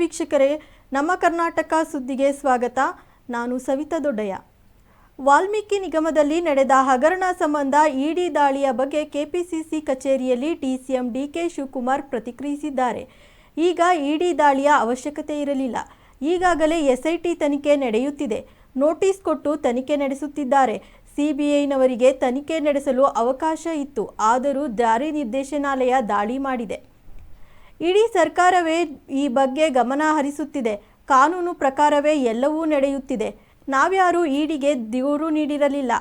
ವೀಕ್ಷಕರೇ, ನಮ್ಮ ಕರ್ನಾಟಕ ಸುದ್ದಿಗೆ ಸ್ವಾಗತ. ನಾನು ಸವಿತಾ ದೊಡ್ಡಯ್ಯ. ವಾಲ್ಮೀಕಿ ನಿಗಮದಲ್ಲಿ ನಡೆದ ಹಗರಣ ಸಂಬಂಧ ಇಡಿ ದಾಳಿಯ ಬಗ್ಗೆ ಕೆಪಿಸಿಸಿ ಕಚೇರಿಯಲ್ಲಿ ಡಿಸಿಎಂ ಡಿಕೆ ಶಿವಕುಮಾರ್ ಪ್ರತಿಕ್ರಿಯಿಸಿದ್ದಾರೆ. ಈಗ ಇಡಿ ದಾಳಿಯ ಅವಶ್ಯಕತೆ ಇರಲಿಲ್ಲ. ಈಗಾಗಲೇ ಎಸ್ಐಟಿ ತನಿಖೆ ನಡೆಯುತ್ತಿದೆ. ನೋಟಿಸ್ ಕೊಟ್ಟು ತನಿಖೆ ನಡೆಸುತ್ತಿದ್ದಾರೆ. ಸಿಬಿಐನವರಿಗೆ ತನಿಖೆ ನಡೆಸಲು ಅವಕಾಶ ಇತ್ತು. ಆದರೂ ಜಾರಿ ನಿರ್ದೇಶನಾಲಯ ದಾಳಿ ಮಾಡಿದೆ. ಇಡೀ ಸರ್ಕಾರವೇ ಈ ಬಗ್ಗೆ ಗಮನ ಹರಿಸುತ್ತಿದೆ. ಕಾನೂನು ಪ್ರಕಾರವೇ ಎಲ್ಲವೂ ನಡೆಯುತ್ತಿದೆ. ನಾವ್ಯಾರೂ ಇಡಿಗೆ ದೂರು ನೀಡಿರಲಿಲ್ಲ.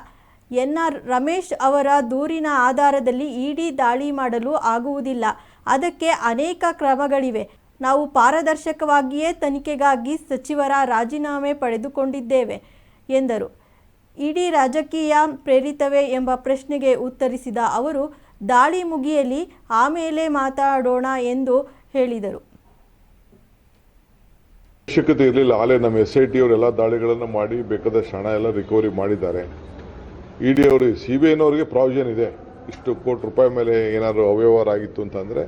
ಎನ್ಆರ್ ರಮೇಶ್ ಅವರ ದೂರಿನ ಆಧಾರದಲ್ಲಿ ಇಡಿ ದಾಳಿ ಮಾಡಲು ಆಗುವುದಿಲ್ಲ. ಅದಕ್ಕೆ ಅನೇಕ ಕ್ರಮಗಳಿವೆ. ನಾವು ಪಾರದರ್ಶಕವಾಗಿಯೇ ತನಿಖೆಗಾಗಿ ಸಚಿವರ ರಾಜೀನಾಮೆ ಪಡೆದುಕೊಂಡಿದ್ದೇವೆ, ಎಂದರು. ಇಡೀ ರಾಜಕೀಯ ಪ್ರೇರಿತವೇ ಎಂಬ ಪ್ರಶ್ನೆಗೆ ಉತ್ತರಿಸಿದ ಅವರು ದಾಳಿ ಮುಗಿಯಲಿ ಆಮೇಲೆ ಮಾತಾಡೋಣ ಎಂದು ಹೇಳಿದರು. ಅವಶ್ಯಕತೆ ಇರಲಿಲ್ಲ. ಆಲೇ ನಮ್ಮ ಎಸ್ ಐ ಟಿ ಅವರೆಲ್ಲ ದಾಳಿಗಳನ್ನು ಮಾಡಿ ಬೇಕಾದಷ್ಟು ಹಣ ಎಲ್ಲ ರಿಕವರಿ ಮಾಡಿದ್ದಾರೆ. ಇ ಡಿ ಅವರು ಸಿ ಬಿ ಐನವ್ರಿಗೆ ಪ್ರಾವಿಷನ್ ಇದೆ. ಇಷ್ಟು ಕೋಟಿ ರೂಪಾಯಿ ಮೇಲೆ ಏನಾದರೂ ಅವ್ಯವಹಾರ ಆಗಿತ್ತು ಅಂತಂದರೆ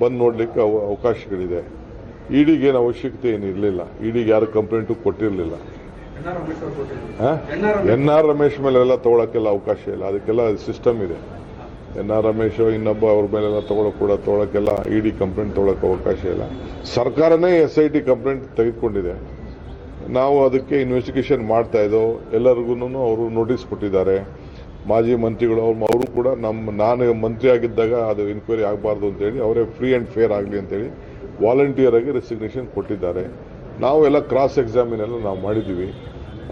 ಬಂದು ನೋಡಲಿಕ್ಕೆ ಅವ ಅವಕಾಶಗಳಿದೆ. ಇಡಿಗೆ ಏನು ಅವಶ್ಯಕತೆ ಏನು ಇರಲಿಲ್ಲ. ಡಿಗೆ ಯಾರು ಕಂಪ್ಲೇಂಟು ಕೊಟ್ಟಿರಲಿಲ್ಲ. ಎನ್ ಆರ್ ರಮೇಶ್ ಮೇಲೆಲ್ಲ ತಗೊಳಕ್ಕೆಲ್ಲ ಅವಕಾಶ ಇಲ್ಲ. ಅದಕ್ಕೆಲ್ಲ ಸಿಸ್ಟಮ್ ಇದೆ. ಎನ್ ಆರ್ ರಮೇಶ್ ಇನ್ನೊಬ್ಬ ಅವ್ರ ಮೇಲೆಲ್ಲ ತಗೊಳಕ್ ಕೂಡ ತಗೊಳಕ್ಕೆಲ್ಲ ಇಡಿ ಕಂಪ್ಲೇಂಟ್ ತಗೊಳಕ್ ಅವಕಾಶ ಇಲ್ಲ. ಸರ್ಕಾರನೇ ಎಸ್ ಐ ಟಿ ಕಂಪ್ಲೇಂಟ್ ತೆಗೆದುಕೊಂಡಿದೆ. ನಾವು ಅದಕ್ಕೆ ಇನ್ವೆಸ್ಟಿಗೇಷನ್ ಮಾಡ್ತಾ ಇದ್ದೋ ಎಲ್ಲರಿಗೂ ಅವರು ನೋಟಿಸ್ ಕೊಟ್ಟಿದ್ದಾರೆ. ಮಾಜಿ ಮಂತ್ರಿಗಳು ಅವ್ರು ಅವರು ಕೂಡ ನಮ್ಮ ನಾನು ಮಂತ್ರಿ ಆಗಿದ್ದಾಗ ಅದು ಎನ್ಕ್ವೈರಿ ಆಗಬಾರ್ದು ಅಂತೇಳಿ ಅವರೇ ಫ್ರೀ ಆ್ಯಂಡ್ ಫೇರ್ ಆಗಲಿ ಅಂತೇಳಿ ವಾಲಂಟಿಯರ್ ಆಗಿ ರೆಸಿಗ್ನೇಷನ್ ಕೊಟ್ಟಿದ್ದಾರೆ. ನಾವು ಎಲ್ಲ ಕ್ರಾಸ್ ಎಕ್ಸಾಮಿನೆಲ್ಲ ನಾವು ಮಾಡಿದ್ದೀವಿ.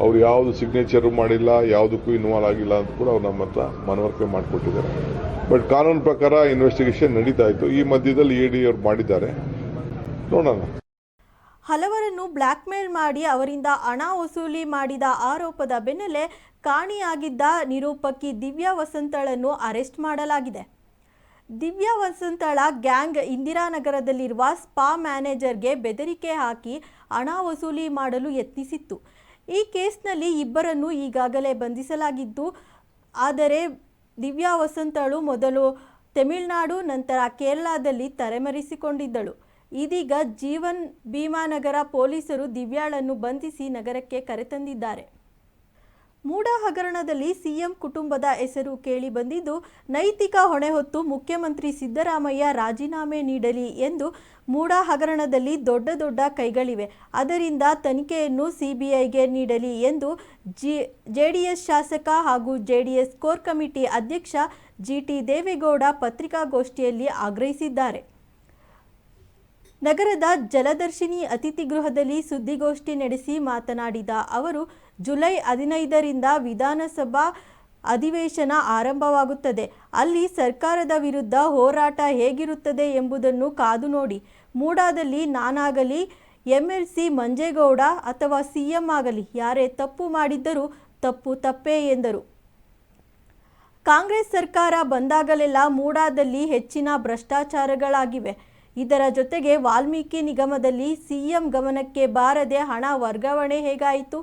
ಅವ್ರು ಯಾವುದು ಸಿಗ್ನೇಚರು ಮಾಡಿಲ್ಲ, ಯಾವುದಕ್ಕೂ ಇನ್ವಾಲ್ವ್ ಆಗಿಲ್ಲ ಅಂತ ಕೂಡ ಅವ್ರು ನಮ್ಮ ಹತ್ರ ಮನವರಿಕೆ ಮಾಡಿಕೊಟ್ಟಿದ್ದಾರೆ. ಬಟ್ ಕಾನೂನು ಪ್ರಕಾರ ಇನ್ವೆಸ್ಟಿಗೇಷನ್ ನಡೀತಾ ಇತ್ತು. ಈ ಮಧ್ಯದಲ್ಲಿ ಎ ಡಿ ಅವ್ರು ಮಾಡಿದ್ದಾರೆ. ನೋಡೋಣ. ಹಲವರನ್ನು ಬ್ಲ್ಯಾಕ್ಮೇಲ್ ಮಾಡಿ ಅವರಿಂದ ಹಣ ವಸೂಲಿ ಮಾಡಿದ ಆರೋಪದ ಬೆನ್ನಲ್ಲೇ ಕಾಣಿಯಾಗಿದ್ದ ನಿರೂಪಕಿ ದಿವ್ಯಾ ವಸಂತಳನ್ನು ಅರೆಸ್ಟ್ ಮಾಡಲಾಗಿದೆ. ದಿವ್ಯಾ ವಸಂತಳ ಗ್ಯಾಂಗ್ ಇಂದಿರಾನಗರದಲ್ಲಿರುವ ಸ್ಪಾ ಮ್ಯಾನೇಜರ್ಗೆ ಬೆದರಿಕೆ ಹಾಕಿ ಹಣ ವಸೂಲಿ ಮಾಡಲು ಯತ್ನಿಸಿತ್ತು. ಈ ಕೇಸ್ನಲ್ಲಿ ಇಬ್ಬರನ್ನು ಈಗಾಗಲೇ ಬಂಧಿಸಲಾಗಿದ್ದು, ಆದರೆ ದಿವ್ಯಾ ವಸಂತಳು ಮೊದಲು ತಮಿಳುನಾಡು, ನಂತರ ಕೇರಳದಲ್ಲಿ ತಲೆಮರೆಸಿಕೊಂಡಿದ್ದಳು. ಇದೀಗ ಜೀವನ್ ಭೀಮಾನಗರ ಪೊಲೀಸರು ದಿವ್ಯಾಳನ್ನು ಬಂಧಿಸಿ ನಗರಕ್ಕೆ ಕರೆತಂದಿದ್ದಾರೆ. ಮೂಡ ಹಗರಣದಲ್ಲಿ ಸಿಎಂ ಕುಟುಂಬದ ಹೆಸರು ಕೇಳಿ ಬಂದಿದ್ದು, ನೈತಿಕ ಹೊಣೆ ಹೊತ್ತು ಮುಖ್ಯಮಂತ್ರಿ ಸಿದ್ದರಾಮಯ್ಯ ರಾಜೀನಾಮೆ ನೀಡಲಿ ಎಂದು ಮೂಡ ಹಗರಣದಲ್ಲಿ ದೊಡ್ಡ ದೊಡ್ಡ ಕೈಗಳಿವೆ. ಅದರಿಂದ ತನಿಖೆಯನ್ನು ಸಿಬಿಐಗೆ ನೀಡಲಿ ಎಂದು ಜಿ, ಜೆಡಿಎಸ್ ಶಾಸಕ ಹಾಗೂ ಜೆಡಿಎಸ್ ಕೋರ್ ಕಮಿಟಿ ಅಧ್ಯಕ್ಷ ಜಿಟಿ ದೇವೇಗೌಡ ಪತ್ರಿಕಾಗೋಷ್ಠಿಯಲ್ಲಿ ಆಗ್ರಹಿಸಿದ್ದಾರೆ. ನಗರದ ಜಲದರ್ಶಿನಿ ಅತಿಥಿ ಗೃಹದಲ್ಲಿ ಸುದ್ದಿಗೋಷ್ಠಿ ನಡೆಸಿ ಮಾತನಾಡಿದ ಅವರು, ಜುಲೈ ಹದಿನೈದರಿಂದ ವಿಧಾನಸಭಾ ಅಧಿವೇಶನ ಆರಂಭವಾಗುತ್ತದೆ. ಅಲ್ಲಿ ಸರ್ಕಾರದ ವಿರುದ್ಧ ಹೋರಾಟ ಹೇಗಿರುತ್ತದೆ ಎಂಬುದನ್ನು ಕಾದು ನೋಡಿ. ಮೂಡಾದಲ್ಲಿ ನಾನಾಗಲಿ, ಎಂಎಲ್ಸಿ ಮಂಜೇಗೌಡ ಅಥವಾ ಸಿಎಂ ಆಗಲಿ, ಯಾರೇ ತಪ್ಪು ಮಾಡಿದ್ದರೂ ತಪ್ಪು ತಪ್ಪೇ ಎಂದರು. ಕಾಂಗ್ರೆಸ್ ಸರ್ಕಾರ ಬಂದಾಗಲೆಲ್ಲ ಮೂಡಾದಲ್ಲಿ ಹೆಚ್ಚಿನ ಭ್ರಷ್ಟಾಚಾರಗಳಾಗಿವೆ. ಇದರ ಜೊತೆಗೆ ವಾಲ್ಮೀಕಿ ನಿಗಮದಲ್ಲಿ ಸಿಎಂ ಗಮನಕ್ಕೆ ಬಾರದೆ ಹಣ ವರ್ಗಾವಣೆ ಹೇಗಾಯಿತು?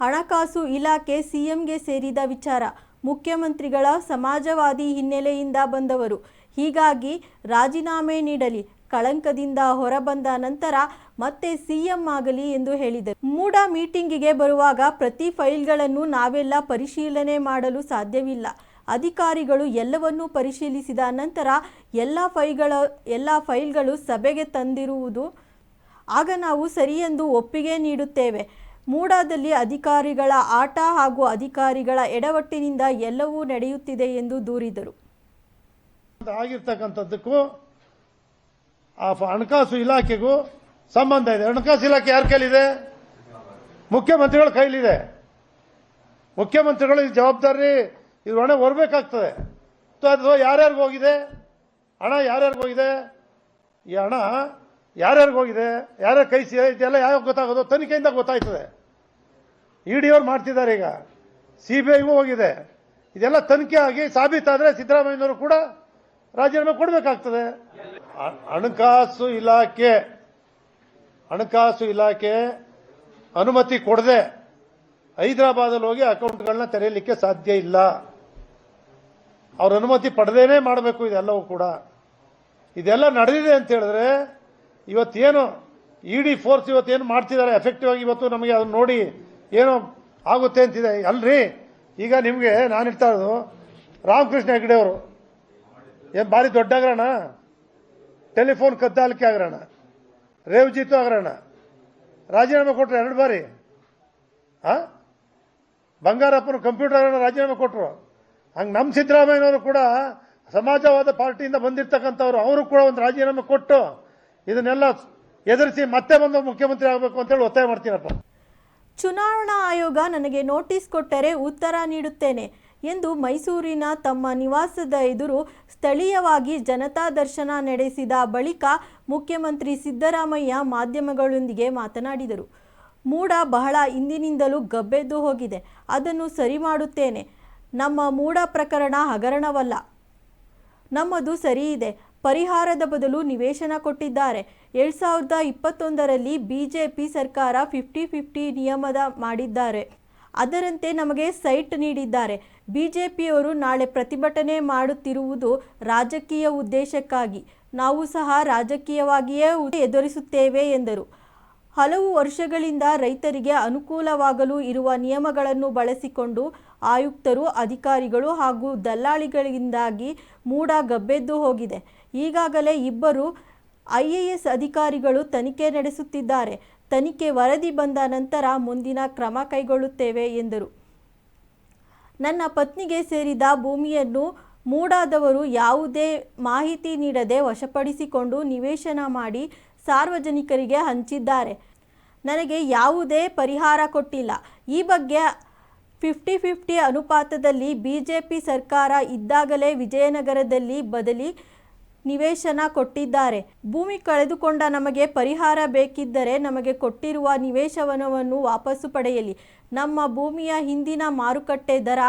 ಹಣಕಾಸು ಇಲಾಖೆ ಸಿಎಂಗೆ ಸೇರಿದ ವಿಚಾರ. ಮುಖ್ಯಮಂತ್ರಿಗಳ ಸಮಾಜವಾದಿ ಹಿನ್ನೆಲೆಯಿಂದ ಬಂದವರು. ಹೀಗಾಗಿ ರಾಜೀನಾಮೆ ನೀಡಲಿ. ಕಳಂಕದಿಂದ ಹೊರಬಂದ ನಂತರ ಮತ್ತೆ ಸಿಎಂ ಆಗಲಿ ಎಂದು ಹೇಳಿದರು. ಮೂಡ ಮೀಟಿಂಗಿಗೆ ಬರುವಾಗ ಪ್ರತಿ ಫೈಲ್ಗಳನ್ನು ನಾವೆಲ್ಲ ಪರಿಶೀಲನೆ ಮಾಡಲು ಸಾಧ್ಯವಿಲ್ಲ. ಅಧಿಕಾರಿಗಳು ಎಲ್ಲವನ್ನೂ ಪರಿಶೀಲಿಸಿದ ನಂತರ ಎಲ್ಲ ಫೈಲ್ಗಳ, ಎಲ್ಲ ಫೈಲ್ಗಳು ಸಭೆಗೆ ತಂದಿರುವುದು ಆಗ ನಾವು ಸರಿಯೆಂದು ಒಪ್ಪಿಗೆ ನೀಡುತ್ತೇವೆ. ಮೂಡಾದಲ್ಲಿ ಅಧಿಕಾರಿಗಳ ಆಟ ಹಾಗೂ ಅಧಿಕಾರಿಗಳ ಎಡವಟ್ಟಿನಿಂದ ಎಲ್ಲವೂ ನಡೆಯುತ್ತಿದೆ ಎಂದು ದೂರಿದರು. ಆಗಿರ್ತಕ್ಕಂಥದ್ದಕ್ಕೂ ಆ ಹಣಕಾಸು ಇಲಾಖೆಗೂ ಸಂಬಂಧ ಇದೆ. ಹಣಕಾಸು ಇಲಾಖೆ ಯಾರ ಕೈಲಿದೆ? ಮುಖ್ಯಮಂತ್ರಿಗಳ ಕೈಲಿದೆ. ಮುಖ್ಯಮಂತ್ರಿಗಳು ಜವಾಬ್ದಾರಿ ಇದು ಹಣ ಬರಬೇಕಾಗ್ತದೆ. ಅಥವಾ ಯಾರ್ಯಾರಿಗೆ ಹೋಗಿದೆ? ಹಣ ಯಾರ್ಯಾರಿಗೆ ಹೋಗಿದೆ? ಈ ಹಣ ಯಾರ್ಯಾರಿಗೆ ಹೋಗಿದೆ? ಯಾರ್ಯಾರು ಕೈ ಸೇರಿ ಇದೆಲ್ಲ ಯಾವಾಗ ಗೊತ್ತಾಗೋದು? ತನಿಖೆಯಿಂದ ಗೊತ್ತಾಯ್ತದೆ. ಇ ಡಿ ಅವ್ರು ಮಾಡ್ತಿದ್ದಾರೆ ಈಗ. ಸಿ ಬಿ ಐಗೂ ಹೋಗಿದೆ. ಇದೆಲ್ಲ ತನಿಖೆ ಆಗಿ ಸಾಬೀತಾದರೆ ಸಿದ್ದರಾಮಯ್ಯನವರು ಕೂಡ ರಾಜೀನಾಮೆ ಕೊಡಬೇಕಾಗ್ತದೆ. ಹಣಕಾಸು ಇಲಾಖೆ ಹಣಕಾಸು ಇಲಾಖೆ ಅನುಮತಿ ಕೊಡದೆ ಹೈದರಾಬಾದಲ್ಲಿ ಹೋಗಿ ಅಕೌಂಟ್ಗಳನ್ನ ತೆರೆಯಲಿಕ್ಕೆ ಸಾಧ್ಯ ಇಲ್ಲ. ಅವ್ರ ಅನುಮತಿ ಪಡೆದೇನೆ ಮಾಡಬೇಕು ಇದೆಲ್ಲವೂ ಕೂಡ. ಇದೆಲ್ಲ ನಡೆದಿದೆ ಅಂತ ಹೇಳಿದ್ರೆ ಇವತ್ತೇನು ಇಡಿ ಫೋರ್ಸ್ ಇವತ್ತು ಏನು ಮಾಡ್ತಿದ್ದಾರೆ? ಎಫೆಕ್ಟಿವ್ ಆಗಿ ಇವತ್ತು ನಮಗೆ ಅದನ್ನ ನೋಡಿ ಏನೋ ಆಗುತ್ತೆ ಅಂತಿದೆ. ಅಲ್ರಿ? ಈಗ ನಿಮಗೆ ನಾನು ಹೇಳ್ತಾ ಇರೋದು, ರಾಮಕೃಷ್ಣ ಹೆಗ್ಡೆ ಅವರು. ಏನು ಭಾರಿ ದೊಡ್ಡ ಹಗರಣ? ಟೆಲಿಫೋನ್ ಕದ್ದಾಲಿಕೆ ಹಗರಣ. ರೇವ್ಜಿತ್ತು ಆಗ್ರಣ ರಾಜೀನಾಮೆ ಕೊಟ್ಟರು ಎರಡು ಬಾರಿ. ಹಾಂ ಬಂಗಾರಪ್ಪನ ಕಂಪ್ಯೂಟರ್ ಆಗ್ರಣ ರಾಜೀನಾಮೆ ಕೊಟ್ಟರು ಹಂಗೆ ನಮ್ಮ ಸಿದ್ದರಾಮಯ್ಯನವರು ಕೂಡ ಸಮಾಜವಾದ ಪಾರ್ಟಿಯಿಂದ ಬಂದಿರ್ತಕ್ಕಂಥವ್ರು, ಅವರು ಕೂಡ ಒಂದು ರಾಜೀನಾಮೆ ಕೊಟ್ಟು ಇದನ್ನೆಲ್ಲ ಎದುರಿಸಿ ಮತ್ತೆ ಬಂದು ಮುಖ್ಯಮಂತ್ರಿ ಆಗಬೇಕು ಅಂತೇಳಿ ಒತ್ತಾಯ ಮಾಡ್ತೀನಪ್ಪ. ಚುನಾವಣಾ ಆಯೋಗ ನನಗೆ ನೋಟಿಸ್ ಕೊಟ್ಟರೆ ಉತ್ತರ ನೀಡುತ್ತೇನೆ ಎಂದು ಮೈಸೂರಿನ ತಮ್ಮ ನಿವಾಸದ ಎದುರು ಸ್ಥಳೀಯವಾಗಿ ಜನತಾ ದರ್ಶನ ನಡೆಸಿದ ಬಳಿಕ ಮುಖ್ಯಮಂತ್ರಿ ಸಿದ್ದರಾಮಯ್ಯ ಮಾಧ್ಯಮಗಳೊಂದಿಗೆ ಮಾತನಾಡಿದರು. ಮೂಡ ಬಹಳ ಹಿಂದಿನಿಂದಲೂ ಗಬ್ಬೆದ್ದು ಹೋಗಿದೆ. ಅದನ್ನು ಸರಿ ಮಾಡುತ್ತೇನೆ. ನಮ್ಮ ಮೂಡ ಪ್ರಕರಣ ಹಗರಣವಲ್ಲ. ನಮ್ಮದು ಸರಿ ಇದೆ ಪರಿಹಾರದ ಬದಲು ನಿವೇಶನ ಕೊಟ್ಟಿದ್ದಾರೆ. ಎರಡು ಸಾವಿರದ ಇಪ್ಪತ್ತೊಂದರಲ್ಲಿ ಬಿ ಜೆ ಪಿ ಸರ್ಕಾರ ಫಿಫ್ಟಿ ಫಿಫ್ಟಿ ನಿಯಮದ ಮಾಡಿದ್ದಾರೆ. ಅದರಂತೆ ನಮಗೆ ಸೈಟ್ ನೀಡಿದ್ದಾರೆ. ಬಿ ಜೆ ಪಿಯವರು ನಾಳೆ ಪ್ರತಿಭಟನೆ ಮಾಡುತ್ತಿರುವುದು ರಾಜಕೀಯ ಉದ್ದೇಶಕ್ಕಾಗಿ. ನಾವು ಸಹ ರಾಜಕೀಯವಾಗಿಯೇ ಎದುರಿಸುತ್ತೇವೆ ಎಂದರು. ಹಲವು ವರ್ಷಗಳಿಂದ ರೈತರಿಗೆ ಅನುಕೂಲವಾಗಲು ಇರುವ ನಿಯಮಗಳನ್ನು ಬಳಸಿಕೊಂಡು ಆಯುಕ್ತರು, ಅಧಿಕಾರಿಗಳು ಹಾಗೂ ದಲ್ಲಾಳಿಗಳಿಂದಾಗಿ ಮೂಡ ಗಬ್ಬೆದ್ದು ಹೋಗಿದೆ. ಈಗಾಗಲೇ ಇಬ್ಬರು ಐಎಎಸ್ ಅಧಿಕಾರಿಗಳು ತನಿಖೆ ನಡೆಸುತ್ತಿದ್ದಾರೆ. ತನಿಖೆ ವರದಿ ಬಂದ ನಂತರ ಮುಂದಿನ ಕ್ರಮ ಕೈಗೊಳ್ಳುತ್ತೇವೆ, ಎಂದರು. ನನ್ನ ಪತ್ನಿಗೆ ಸೇರಿದ ಭೂಮಿಯನ್ನು ಮೂಡಾದವರು ಯಾವುದೇ ಮಾಹಿತಿ ನೀಡದೆ ವಶಪಡಿಸಿಕೊಂಡು ನಿವೇಶನ ಮಾಡಿ ಸಾರ್ವಜನಿಕರಿಗೆ ಹಂಚಿದ್ದಾರೆ. ನನಗೆ ಯಾವುದೇ ಪರಿಹಾರ ಕೊಟ್ಟಿಲ್ಲ. ಈ ಬಗ್ಗೆ ಫಿಫ್ಟಿ ಫಿಫ್ಟಿ ಅನುಪಾತದಲ್ಲಿ ಬಿಜೆಪಿ ಸರ್ಕಾರ ಇದ್ದಾಗಲೇ ವಿಜಯನಗರದಲ್ಲಿ ಬದಲಿ ನಿವೇಶನ ಕೊಟ್ಟಿದ್ದಾರೆ. ಭೂಮಿ ಕಳೆದುಕೊಂಡ ನಮಗೆ ಪರಿಹಾರ ಬೇಕಿದ್ದರೆ ನಮಗೆ ಕೊಟ್ಟಿರುವ ನಿವೇಶನವನ್ನು ವಾಪಸ್ಸು ಪಡೆಯಲಿ. ನಮ್ಮ ಭೂಮಿಯ ಹಿಂದಿನ ಮಾರುಕಟ್ಟೆ ದರ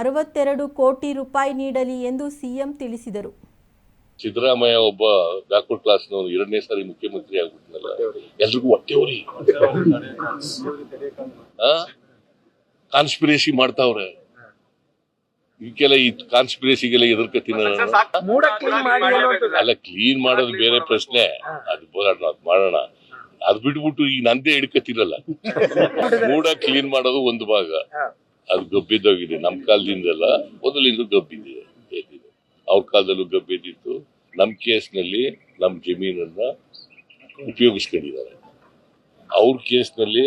ಅರವತ್ತೆರಡು ಕೋಟಿ ರೂಪಾಯಿ ನೀಡಲಿ ಎಂದು ಸಿಎಂ ತಿಳಿಸಿದರು. ಸಿದ್ದರಾಮಯ್ಯ ಒಬ್ಬ ಬ್ಯಾಕ್ವರ್ಡ್ ಕ್ಲಾಸ್ ಎರಡನೇ ಸಾರಿ ಮುಖ್ಯಮಂತ್ರಿ ಆಗ್ಬಿಟ್ನಲ್ಲ. ಎಲ್ರಿಗೂ ಹೊಟ್ಟೆ ಉರಿ. ಕಾನ್ಸ್ಪಿರೇಸಿ ಮಾಡ್ತಾವ್ರೆ. ಇದಕ್ಕೆಲ್ಲ ಈ ಕಾನ್ಸ್ಪಿರೇಸಿಗೆಲ್ಲ ಎದುರ್ಕತ್ತಿನ. ಅಲ್ಲ ಕ್ಲೀನ್ ಮಾಡೋದು ಬೇರೆ ಪ್ರಶ್ನೆ. ಅದು ಬೋರಾಟ ಅದು ಮಾಡೋಣ. ಅದ್ ಬಿಟ್ಬಿಟ್ಟು ಈ ನಂದೇ ಹಿಡ್ಕತ್ತಿರಲ್ಲ. ಮೂಡ ಕ್ಲೀನ್ ಮಾಡೋದು ಒಂದು ಭಾಗ. ಅದು ಗಬ್ಬಿದ್ದೋಗಿದೆ. ನಮ್ ಕಾಲದಿಂದಲ್ಲ ಮೊದಲಿಂದ ಗಬ್ಬಿದೆ. ಅವ್ರ ಕಾಲದಲ್ಲೂ ಗಬ್ಬಿದ್ದಿತ್ತು. ನಮ್ ಕೇಸ್ನಲ್ಲಿ ನಮ್ ಜಮೀನನ್ನ ಉಪಯೋಗಿಸ್ಕೊಂಡಿದ್ದಾರೆ. ಅವ್ರ ಕೇಸ್ನಲ್ಲಿ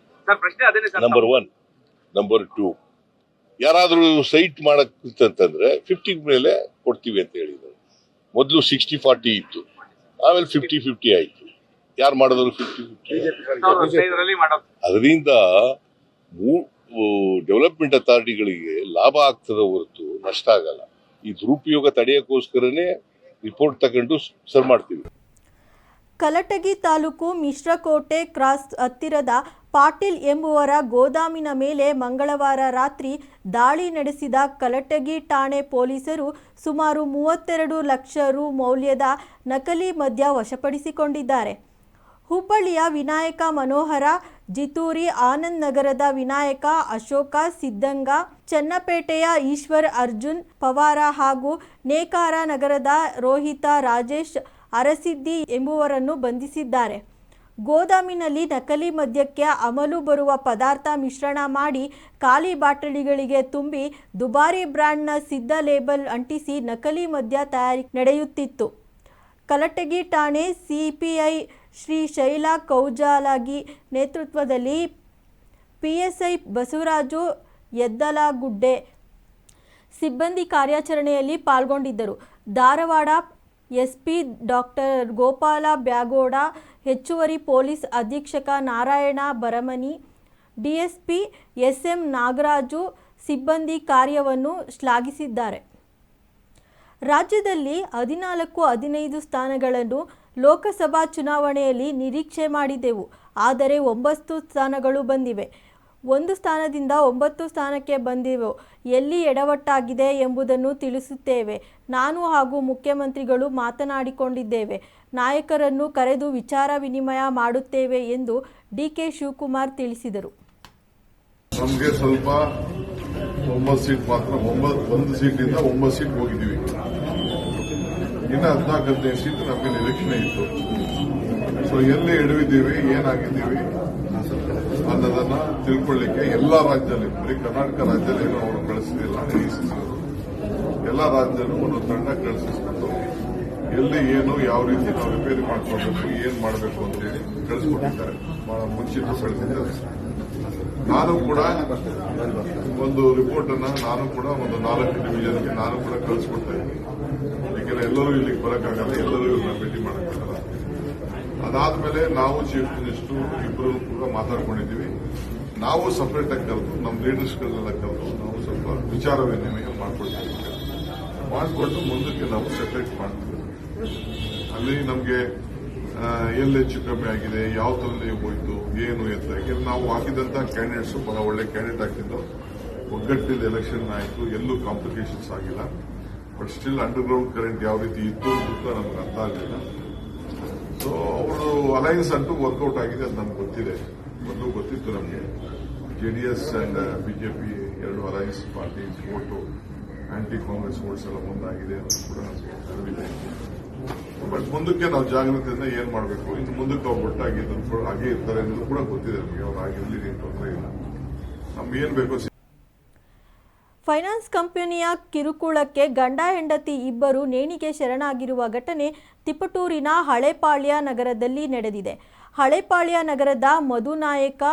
ಸರ್ ಪ್ರಶ್ನೆ ಅದೇನೆ sir number one number two ಯಾರಾದರೂ ಸೈಟ್ ಮಾಡಕ್ ಅಂತಂದ್ರೆ ಫಿಫ್ಟಿ ಮೇಲೆ ಕೊಡ್ತೀವಿ ಅಂತ ಹೇಳಿದ್ರು ಮೊದಲು ಸಿಕ್ಸ್ಟಿ ಫಾರ್ಟಿ ಇತ್ತು. ಆಮೇಲೆ ಫಿಫ್ಟಿ ಫಿಫ್ಟಿ ಆಯ್ತು. ಯಾರು ಮಾಡಿದ್ರು ಫಿಫ್ಟಿ ಫಿಫ್ಟಿ ಅದರಿಂದ ಡೆವಲಪ್ಮೆಂಟ್ ಅಥಾರಿಟಿಗಳಿಗೆ ಲಾಭ ಆಗ್ತದೆ ಹೊರತು ನಷ್ಟ ಆಗಲ್ಲ. ಈ ದುರುಪಯೋಗ ತಡೆಯಕ್ಕೋಸ್ಕರನೇ ರಿಪೋರ್ಟ್ ತಗೊಂಡು ಸರ್ ಮಾಡ್ತೀವಿ. ಕಲಟಗಿ ತಾಲೂಕು ಮಿಶ್ರಕೋಟೆ ಕ್ರಾಸ್ ಹತ್ತಿರದ ಪಾಟೀಲ್ ಎಂಬುವರ ಗೋದಾಮಿನ ಮೇಲೆ ಮಂಗಳವಾರ ರಾತ್ರಿ ದಾಳಿ ನಡೆಸಿದ ಕಲಟಗಿ ಠಾಣೆ ಪೊಲೀಸರು ಸುಮಾರು ಮೂವತ್ತೆರಡು ಲಕ್ಷ ರು ಮೌಲ್ಯದ ನಕಲಿ ಮದ್ಯ ವಶಪಡಿಸಿಕೊಂಡಿದ್ದಾರೆ. ಹುಬ್ಬಳ್ಳಿಯ ವಿನಾಯಕ ಮನೋಹರ, ಜಿತೂರಿ ಆನಂದ್ ನಗರದ ವಿನಾಯಕ, ಅಶೋಕ ಸಿದ್ದಂಗ ಚನ್ನಪೇಟೆಯ ಈಶ್ವರ್ ಅರ್ಜುನ್, ಪವಾರ ಹಾಗೂ ನೇಕಾರ ನಗರದ ರೋಹಿತ ರಾಜೇಶ್, ಅರಸಿದ್ದಿ ಎಂಬುವರನ್ನು ಬಂಧಿಸಿದ್ದಾರೆ. ಗೋದಾಮಿನಲ್ಲಿ ನಕಲಿ ಮದ್ಯಕ್ಕೆ ಅಮಲು ಬರುವ ಪದಾರ್ಥ ಮಿಶ್ರಣ ಮಾಡಿ ಖಾಲಿ ಬಾಟಲಿಗಳಿಗೆ ತುಂಬಿ ದುಬಾರಿ ಬ್ರ್ಯಾಂಡ್ನ ಸಿದ್ಧ ಲೇಬಲ್ ಅಂಟಿಸಿ ನಕಲಿ ಮದ್ಯ ತಯಾರಿ ನಡೆಯುತ್ತಿತ್ತು. ಕಲಟಗಿ ಠಾಣೆ ಸಿಪಿಐ ಶ್ರೀ ಶೈಲಾ ಕೌಜಾಲಾಗಿ ನೇತೃತ್ವದಲ್ಲಿ ಪಿಎಸ್ಐ ಬಸವರಾಜು ಎದ್ದಲಗುಡ್ಡೆ ಸಿಬ್ಬಂದಿ ಕಾರ್ಯಾಚರಣೆಯಲ್ಲಿ ಪಾಲ್ಗೊಂಡಿದ್ದರು. ಧಾರವಾಡ ಎಸ್ಪಿ ಡಾಕ್ಟರ್ ಗೋಪಾಲ ಬ್ಯಾಗೋಡ, ಹೆಚ್ಚುವರಿ ಪೊಲೀಸ್ ಅಧೀಕ್ಷಕ ನಾರಾಯಣ ಬರಮನಿ ಡಿಎಸ್ಪಿ ಎಸ್ಎಂ ನಾಗರಾಜು ಸಿಬ್ಬಂದಿ ಕಾರ್ಯವನ್ನು ಶ್ಲಾಘಿಸಿದ್ದಾರೆ. ರಾಜ್ಯದಲ್ಲಿ ಹದಿನಾಲ್ಕು, ಹದಿನೈದು ಸ್ಥಾನಗಳನ್ನು ಲೋಕಸಭಾ ಚುನಾವಣೆಯಲ್ಲಿ ನಿರೀಕ್ಷೆ ಮಾಡಿದೆವು. ಆದರೆ ಒಂಬತ್ತು ಸ್ಥಾನಗಳು ಬಂದಿವೆ. ಒಂದು ಸ್ಥಾನದಿಂದ ಒಂಬತ್ತು ಸ್ಥಾನಕ್ಕೆ ಬಂದಿವೆ ಎಲ್ಲಿ ಎಡವಟ್ಟಾಗಿದೆ ಎಂಬುದನ್ನು ತಿಳಿಸುತ್ತೇವೆ. ನಾನು ಹಾಗೂ ಮುಖ್ಯಮಂತ್ರಿಗಳು ಮಾತನಾಡಿಕೊಂಡಿದ್ದೇವೆ. ನಾಯಕರನ್ನು ಕರೆದು ವಿಚಾರ ವಿನಿಮಯ ಮಾಡುತ್ತೇವೆ ಎಂದು ಡಿ ಕೆ ಶಿವಕುಮಾರ್ ತಿಳಿಸಿದರು. ನಮಗೆ ಸ್ವಲ್ಪ ಒಂಬತ್ತು ಸೀಟ್ ಮಾತ್ರ ಒಂದು ಸೀಟಿಂದ ಒಂಬತ್ತು ಸೀಟ್ ಹೋಗಿದ್ದೀವಿ. ಇನ್ನು ಹದಿನಾಲ್ಕು ಹದಿನೈದು ಸೀಟ್ ನಮಗೆ ನಿರೀಕ್ಷಣೆ ಇತ್ತು. ಸೊ ಎಲ್ಲಿ ಎಡವಿದ್ದೀವಿ, ಏನಾಗಿದ್ದೀವಿ ಅನ್ನೋದನ್ನ ತಿಳ್ಕೊಳ್ಳಿಕ್ಕೆ ಎಲ್ಲಾ ರಾಜ್ಯದಲ್ಲಿ, ಬರೀ ಕರ್ನಾಟಕ ರಾಜ್ಯದಲ್ಲಿ ಏನೋ ಅವರು ಕಳಿಸಿದಿಲ್ಲ ಎಸಿಸಿಯವರು ಎಲ್ಲ ರಾಜ್ಯದಲ್ಲೂ ಒಂದು ತಂಡ ಕಳಿಸಿಸ್ಕೊಂಡು ಎಲ್ಲಿ ಏನು, ಯಾವ ರೀತಿ ನಾವು ರಿಪೇರಿ ಮಾಡ್ಕೊಳ್ಬೇಕು, ಏನ್ ಮಾಡಬೇಕು ಅಂತೇಳಿ ಕಳಿಸ್ಕೊಟ್ಟಿದ್ದಾರೆ. ಬಹಳ ಮುಂಚಿತ ಕಳಿಸಿದ್ದಾರೆ ನಾನು ಕೂಡ ಒಂದು ರಿಪೋರ್ಟ್ ಅನ್ನ ನಾನು ಕೂಡ ಒಂದು ನಾಲ್ಕು ಡಿವಿಷನ್ಗೆ ನಾನು ಕೂಡ ಕಳಿಸ್ಕೊಡ್ತಾ ಇದ್ದೀನಿ. ಯಾಕೆಂದ್ರೆ ಎಲ್ಲರೂ ಇಲ್ಲಿಗೆ ಬರೋಕ್ಕಾಗಲ್ಲ, ಎಲ್ಲರೂ ಇವ್ರನ್ನ ಭೇಟಿ ಮಾಡೋಕ್ಕಾಗಲ್ಲ. ಅದಾದ್ಮೇಲೆ ನಾವು ಚೀಫ್ ಮಿನಿಸ್ಟರ್ ಇಬ್ಬರು ಕೂಡ ಮಾತಾಡ್ಕೊಂಡಿದ್ದೀವಿ. ನಾವು ಸಪರೇಟ್ ಆಗಿ ಕರೆದು ನಮ್ಮ ಲೀಡರ್ಸ್ಗಳನ್ನೆಲ್ಲ ಕರೆದು ನಾವು ಸ್ವಲ್ಪ ವಿಚಾರ ವಿನಿಮಯ ಮಾಡ್ಕೊಳ್ತೀವಿ ಮಾಡಿಕೊಂಡು ಮುಂದಕ್ಕೆ ನಾವು ಸೆಪರೇಟ್ ಮಾಡ್ತೀವಿ. ಅಲ್ಲಿ ನಮಗೆ ಎಲ್ಲಿ ಹೆಚ್ಚು ಕಮ್ಮಿ ಆಗಿದೆ, ಯಾವ ಥರದಲ್ಲಿ ಹೋಯ್ತು, ಏನು ಎತ್ತ ಯಾಕೆಂದ್ರೆ ನಾವು ಹಾಕಿದಂತ ಕ್ಯಾಂಡಿಡೇಟ್ಸ್ ಬಹಳ ಒಳ್ಳೆ ಕ್ಯಾಂಡಿಡೇಟ್ ಹಾಕಿದ್ದು ಒಗ್ಗಟ್ಟಿನಲ್ಲಿ ಎಲೆಕ್ಷನ್ ಆಯಿತು, ಎಲ್ಲೂ ಕಾಂಪ್ಲಿಕೇಶನ್ಸ್ ಆಗಿಲ್ಲ. But still underground current ಯಾವ ರೀತಿ ಇತ್ತು ಅಂತ ನಮ್ಗೆ ಅರ್ಥ ಆಗಲಿಲ್ಲ. ಸೊ ಅವರು ಅಲಯನ್ಸ್ ಅಂತೂ ವರ್ಕೌಟ್ ಆಗಿದೆ ಅದು ನಮ್ಗೆ ಗೊತ್ತಿದೆ. ಮೊದಲು ಗೊತ್ತಿತ್ತು ನಮಗೆ. ಜೆಡಿಎಸ್ ಅಂಡ್ ಬಿಜೆಪಿ ಎರಡು alliance party vote anti Congress votes ಎಲ್ಲ ಒಂದಾಗಿದೆ ಅನ್ನೋದು ಕೂಡ ನಮಗೆ ಅರಿವಿದೆ ಬಟ್ ಮುಂದಕ್ಕೆ ನಾವು ಜಾಗೃತಿಯಿಂದ ಏನ್ ಮಾಡಬೇಕು? ಇನ್ನು ಮುಂದಕ್ಕೆ ಅವ್ರು ಒಟ್ಟಾಗಿ ಹಾಗೆ ಇರ್ತಾರೆ ಅನ್ನೋದು ಕೂಡ ಗೊತ್ತಿದೆ ನಮಗೆ. ಅವ್ರು ಆಗಿರ್ಲಿ ತೊಂದರೆ ಇಲ್ಲ. ನಮ್ಗೆ ಏನ್ ಬೇಕೋ ಫೈನಾನ್ಸ್ ಕಂಪನಿಯ ಕಿರುಕುಳಕ್ಕೆ ಗಂಡ, ಹೆಂಡತಿ ಇಬ್ಬರು ನೇಣಿಗೆ ಶರಣಾಗಿರುವ ಘಟನೆ ತಿಪಟೂರಿನ ಹಳೆಪಾಳ್ಯ ನಗರದಲ್ಲಿ ನಡೆದಿದೆ. ಹಳೆಪಾಳ್ಯ ನಗರದ ಮಧುನಾಯಕ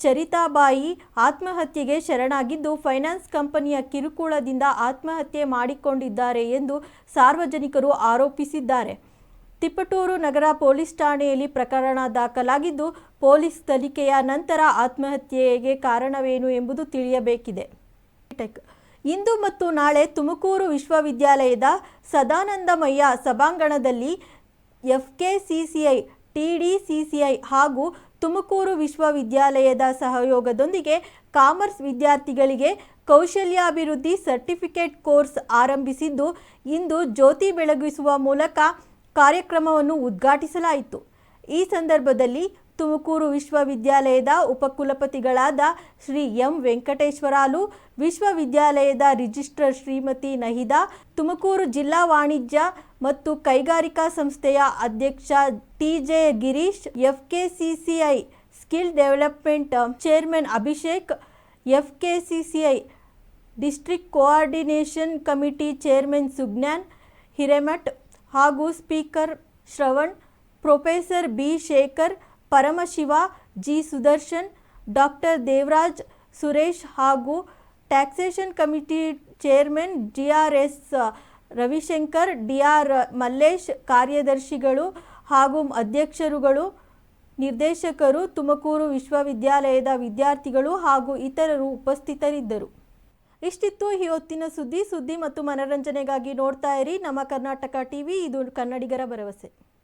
ಚರಿತಾಬಾಯಿ ಆತ್ಮಹತ್ಯೆಗೆ ಶರಣಾಗಿದ್ದು, ಫೈನಾನ್ಸ್ ಕಂಪನಿಯ ಕಿರುಕುಳದಿಂದ ಆತ್ಮಹತ್ಯೆ ಮಾಡಿಕೊಂಡಿದ್ದಾರೆ ಎಂದು ಸಾರ್ವಜನಿಕರು ಆರೋಪಿಸಿದ್ದಾರೆ. ತಿಪಟೂರು ನಗರ ಪೊಲೀಸ್ ಠಾಣೆಯಲ್ಲಿ ಪ್ರಕರಣ ದಾಖಲಾಗಿದ್ದು, ಪೊಲೀಸ್ ತನಿಖೆಯ ನಂತರ ಆತ್ಮಹತ್ಯೆಗೆ ಕಾರಣವೇನು ಎಂಬುದು ತಿಳಿಯಬೇಕಿದೆ. ಟೆಕ್ ಇಂದು ಮತ್ತು ನಾಳೆ ತುಮಕೂರು ವಿಶ್ವವಿದ್ಯಾಲಯದ ಸದಾನಂದಮಯ್ಯ ಸಭಾಂಗಣದಲ್ಲಿ ಎಫ್ಕೆಸಿಸಿಐ ಟಿಡಿಸಿಸಿಐ ಹಾಗೂ ತುಮಕೂರು ವಿಶ್ವವಿದ್ಯಾಲಯದ ಸಹಯೋಗದೊಂದಿಗೆ ಕಾಮರ್ಸ್ ವಿದ್ಯಾರ್ಥಿಗಳಿಗೆ ಕೌಶಲ್ಯಾಭಿವೃದ್ಧಿ ಸರ್ಟಿಫಿಕೇಟ್ ಕೋರ್ಸ್ ಆರಂಭಿಸಿದ್ದು, ಇಂದು ಜ್ಯೋತಿ ಬೆಳಗಿಸುವ ಮೂಲಕ ಕಾರ್ಯಕ್ರಮವನ್ನು ಉದ್ಘಾಟಿಸಲಾಯಿತು. ಈ ಸಂದರ್ಭದಲ್ಲಿ ತುಮಕೂರು ವಿಶ್ವವಿದ್ಯಾಲಯದ ಉಪಕುಲಪತಿಗಳಾದ ಶ್ರೀ ಎಂ ವೆಂಕಟೇಶ್ವರಾಲು, ವಿಶ್ವವಿದ್ಯಾಲಯದ ರಿಜಿಸ್ಟ್ರಾರ್ ಶ್ರೀಮತಿ ನಹಿದಾ, ತುಮಕೂರು ಜಿಲ್ಲಾ ವಾಣಿಜ್ಯ ಮತ್ತು ಕೈಗಾರಿಕಾ ಸಂಸ್ಥೆಯ ಅಧ್ಯಕ್ಷ TJ Girish FKCCI skill development chairman Abhishek FKCCI district coordination committee chairman Sujnan Hiremath ಹಾಗೂ speaker Shravan, professor B Shekhar Paramashiva, G. Sudarshan doctor Devaraj Suresh ಹಾಗೂ taxation committee chairman G R S Ravishankar D R Mallesh ಕಾರ್ಯದರ್ಶಿಗಳು ಹಾಗೂ ಅಧ್ಯಕ್ಷರುಗಳು, ನಿರ್ದೇಶಕರು, ತುಮಕೂರು ವಿಶ್ವವಿದ್ಯಾಲಯದ ವಿದ್ಯಾರ್ಥಿಗಳು ಹಾಗೂ ಇತರರು ಉಪಸ್ಥಿತರಿದ್ದರು. ಇಷ್ಟಿತ್ತು ಈ ಹೊತ್ತಿನ ಸುದ್ದಿ. ಸುದ್ದಿ ಮತ್ತು ಮನರಂಜನೆಗಾಗಿ ನೋಡ್ತಾ ಇರಿ. ನಮ್ಮ ಕರ್ನಾಟಕ ಟಿವಿ ಇದು ಕನ್ನಡಿಗರ ಭರವಸೆ.